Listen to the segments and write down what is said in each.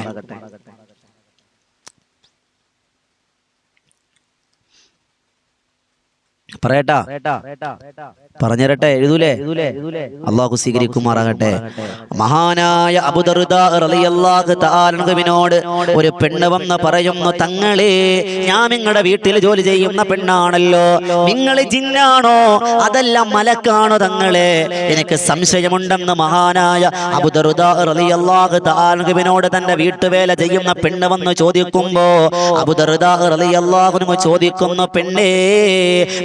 करता है। പറയട്ടാ. പറഞ്ഞരട്ടെ എഴുതൂലേ? അള്ളാഹു സ്വീകരിക്കുമാറാകട്ടെ. മഹാനായ അബുദർദിനോട് ഒരു പെണ്ണ് വന്ന് പറയുന്നു തങ്ങളെ ഞാൻ നിങ്ങളുടെ വീട്ടിൽ ജോലി ചെയ്യുന്ന പെണ്ണാണല്ലോ. നിങ്ങൾ ജിന്നാണോ? അതെല്ലാം മലക്കാണോ തങ്ങളെ? എനിക്ക് സംശയമുണ്ടെന്ന് മഹാനായ അബുദർദിനോട് തന്റെ വീട്ടുവേല ചെയ്യുന്ന പെണ്ണ് വന്ന് ചോദിക്കുമ്പോ അബുദറുദാഹുനു ചോദിക്കുന്നു പെണ്ണേ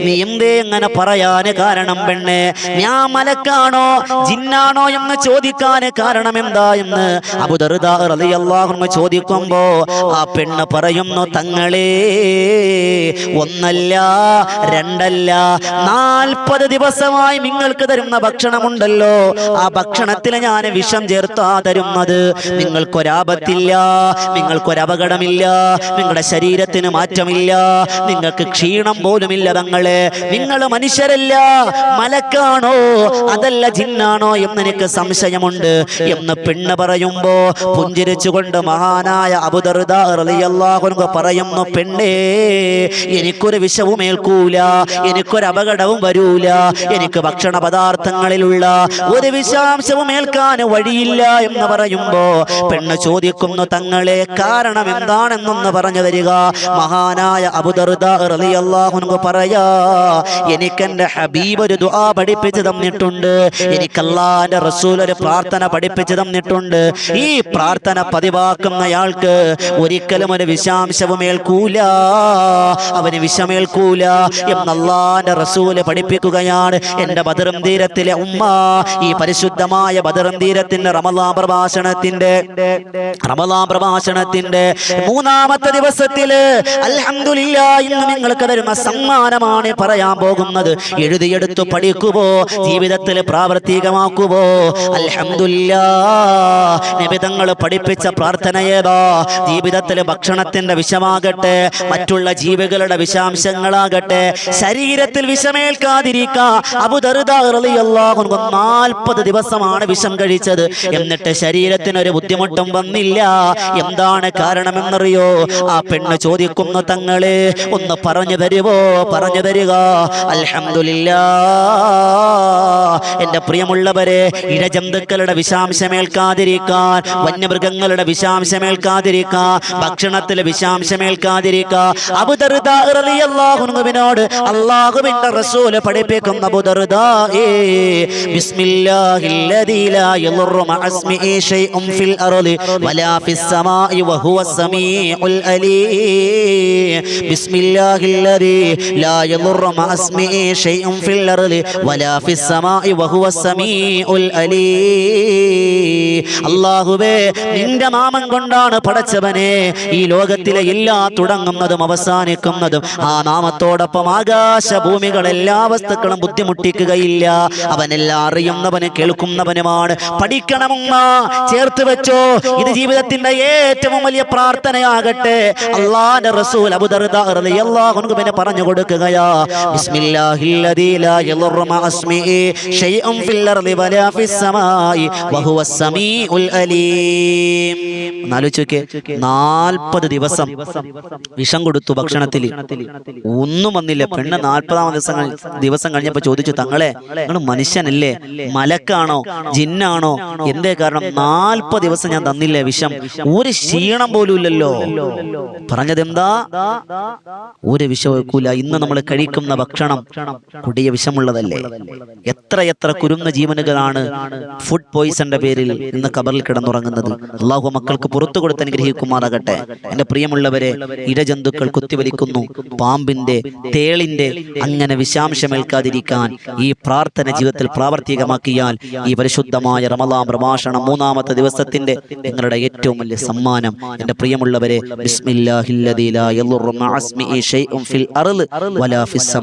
നീ എന്തേ എങ്ങനെ പറയാന് കാരണം പെണ്ണെ? ഞാൻ മലക്കാണോ? ജിന്നാണോ എന്ന് ചോദിക്കാന് കാരണം എന്താ എന്ന്? അബുദറുദാഹു ചോദിക്കുമ്പോ ആ പെണ്ണ് പറയുന്നു തങ്ങളെ ഒന്നല്ല രണ്ടല്ല നാൽപ്പത് ദിവസമായി നിങ്ങൾക്ക് തരുന്ന ഭക്ഷണമുണ്ടല്ലോ. ആ ഭക്ഷണത്തിൽ ഞാൻ വിഷം ചേർത്താ തരുന്നത്. നിങ്ങൾക്കൊരാപത്തില്ല നിങ്ങൾക്കൊരപകടമില്ല നിങ്ങളുടെ ശരീരത്തിന് മാറ്റമില്ല നിങ്ങൾക്ക് ക്ഷീണം പോലുമില്ല തങ്ങളെ. നിങ്ങൾ മനുഷ്യരല്ല. മലക്കാണോ? അതല്ല ജിന്നാണോ എന്ന് എനിക്ക് സംശയമുണ്ട്. എന്ന് പെണ്ണ് പറയുമ്പോ പുഞ്ചിരിച്ചുകൊണ്ട് മഹാനായ അബുദർദാഹു പറയുന്നു പെണ്ണേ എനിക്കൊരു വിഷവും ഏൽക്കൂല. എനിക്കൊരു അപകടവും വരൂല. എനിക്ക് ഭക്ഷണ പദാർത്ഥങ്ങളിലുള്ള ഒരു വിഷാംശവും ഏൽക്കാൻ വഴിയില്ല എന്ന് പറയുമ്പോ പെണ്ണ് ചോദിക്കുന്നു തങ്ങളെ കാരണം എന്താണെന്നൊന്ന് പറഞ്ഞു തരിക. മഹാനായ അബുദർദാഹു പറയാ എനിക്കെന്റെ ഹബീബ് ഒരു ദുആ പഠിപ്പിച്ചു തന്നിട്ടുണ്ട്. എനിക്ക് അല്ലാന്റെ റസൂൽ ഒരു പ്രാർത്ഥന പഠിപ്പിച്ചു തന്നിട്ടുണ്ട്. ഈ പ്രാർത്ഥന പതിവാക്കുന്നയാൾക്ക് ഒരിക്കലും ഒരു വിഷാംശവും ഏൽക്കൂല. അവന് വിഷമേൽക്കൂല. എന്നല്ലാന്റെ റസൂൽ പഠിപ്പിക്കുകയാണ് എന്റെ ബദറും തീരത്തിലെ ഉമ്മ. ഈ പരിശുദ്ധമായ ബദറും തീരത്തിന്റെ റമലാ പ്രഭാഷണത്തിന്റെ റമലാ പ്രഭാഷണത്തിന്റെ മൂന്നാമത്തെ ദിവസത്തിൽ അൽഹംദുലില്ലാഹി ഇന്ന് നിങ്ങൾക്ക് തരുന്ന സമ്മാനമാണ് പറയാൻ പോകുന്നത്? എഴുതിയെടുത്തു പഠിക്കുവോ? ജീവിതത്തിൽ പ്രാവർത്തികമാക്കുവോ? നിബിതങ്ങൾ പഠിപ്പിച്ച പ്രാർത്ഥനയേതാ ജീവിതത്തിൽ ഭക്ഷണത്തിന്റെ വിഷമാകട്ടെ മറ്റുള്ള ജീവികളുടെ വിഷാംശങ്ങളാകട്ടെ ശരീരത്തിൽ വിഷമേൽക്കാതിരിക്കാൻ നാൽപ്പത് ദിവസമാണ് വിഷം കഴിച്ചത്. എന്നിട്ട് ശരീരത്തിന് ഒരു ബുദ്ധിമുട്ടും വന്നില്ല. എന്താണ് കാരണമെന്നറിയോ? ആ പെണ്ണ് ചോദിക്കുന്നു തങ്ങളെ ഒന്ന് പറഞ്ഞു തരുവോ? പറഞ്ഞു തരിക. അൽഹംദുലില്ലാ എന്റെ പ്രിയമുള്ളവരെ ഇഴജന്തുക്കളുടെ വിഷാംശമേൽക്കാതിരിക്കാൻ വന്യമൃഗങ്ങളുടെ വിഷാംശമേൽക്കാതിരിക്കാൻ ഭക്ഷണത്തിലെ വിഷാംശമേൽക്കാതിരിക്കാൻ അബുദർദാഹുവിനോട് അള്ളാഹുവിന്റെ റസൂൽ പഠിപ്പിക്കുന്ന ബിസ്മില്ലാഹില്ലദീ ലാ യളുറു യളുറു മഅസ്മിഹി ശൈഉൻ ഫിൽ അർളി വലാ ഫിസ് സമാഇ വഹുവ സമീഉൽ അലീ അല്ലാഹുവേ നിന്റെ നാമം കൊണ്ടാണ് പടച്ചവനെ ഈ ലോകത്തിലെ എല്ലാ തുടങ്ങുന്നതും അവസാനിക്കുന്നതും. ആ നാമത്തോടൊപ്പം ആകാശ ഭൂമികൾ എല്ലാ വസ്തുക്കളും ബുദ്ധിമുട്ടിക്കുകയില്ല. അവനെല്ലാം അറിയുന്നവന് കേൾക്കുന്നവനുമാണ്. പഠിക്കണമെന്ന ചേർത്ത് വെച്ചോ. ഇത് ജീവിതത്തിന്റെ ഏറ്റവും വലിയ പ്രാർത്ഥനയാകട്ടെ. അള്ളാന്റെ റസൂൽ അബുദർദാഹു പിന്നെ പറഞ്ഞു കൊടുക്കുകയാ ബിസ്മില്ലാഹില്ലദീ ലാ യളുറു മഅസ്മിഹി ശൈഉൻ ഫിൽ അർളി വലാ ഫിസ് സമാഇ വഹുവ സമീഉൽ അലീം. എന്നാലോചിച്ച് നോക്കിയേ നാൽപ്പത് ദിവസം വിഷം കൊടുത്തു ഭക്ഷണത്തിൽ. ഒന്നും വന്നില്ല. പെണ്ണ് നാൽപ്പതാം ദിവസം ദിവസം കഴിഞ്ഞപ്പോ ചോദിച്ചു തങ്ങളെ നിങ്ങൾ മനുഷ്യനല്ലേ? മലക്കാണോ? ജിന്നാണോ? എന്തേ കാരണം? നാൽപ്പത് ദിവസം ഞാൻ തന്നില്ലേ വിഷം. ഒരു ക്ഷീണം പോലും ഇല്ലല്ലോ. പറഞ്ഞത് എന്താ ഒരു വിഷം വെക്കൂല ഇന്ന് നമ്മൾ കഴിക്കുന്ന ഭക്ഷണം കൊടിയ വിഷമുള്ളതല്ലേ? എത്ര എത്ര കുരുന്ന ജീവനുകളാണ് ഫുഡ് പോയിസന്റെ പേരിൽ ഇന്ന് കബറിൽ കിടന്നുറങ്ങുന്നത്. അള്ളാഹു മക്കൾക്ക് പുറത്തു കൊടുത്ത് അനുഗ്രഹിക്കുമാറാകട്ടെ. എന്റെ പ്രിയമുള്ളവരെ ഇരജന്തുക്കൾ കുത്തിവലിക്കുന്നു. പാമ്പിന്റെ തേളിന്റെ അങ്ങനെ വിഷാംശമേൽക്കാതിരിക്കാൻ ഈ പ്രാർത്ഥന ജീവിതത്തിൽ പ്രാവർത്തികമാക്കിയാൽ ഈ പരിശുദ്ധമായ റമലാം പ്രഭാഷണം മൂന്നാമത്തെ ദിവസത്തിന്റെ നിങ്ങളുടെ ഏറ്റവും വലിയ സമ്മാനം. എന്റെ പ്രിയമുള്ളവരെ ബിസ്മില്ലാഹില്ലദീ ലാ യളുറു മഅസ്മിഹി ശൈഉൻ ഫിൽ അർൾ വലാ ഫിസ്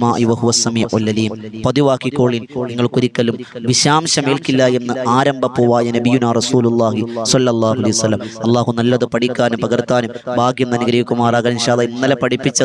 പതിവാക്കിക്കോളിൻ നിങ്ങൾക്കൊരിക്കലും വിശാംശമേൽക്കില്ല എന്ന് ആരംഭപ്പൂവായ നബിയുന റസൂലുള്ളാഹി സ്വല്ലല്ലാഹു അലൈഹി വസല്ലം. അള്ളാഹു നല്ലത് പഠിക്കാനും പകർത്താനും ഭാഗ്യം അനുഗ്രഹിക്കുമാറാകാൻ ഇന്നലെ പഠിപ്പിച്ച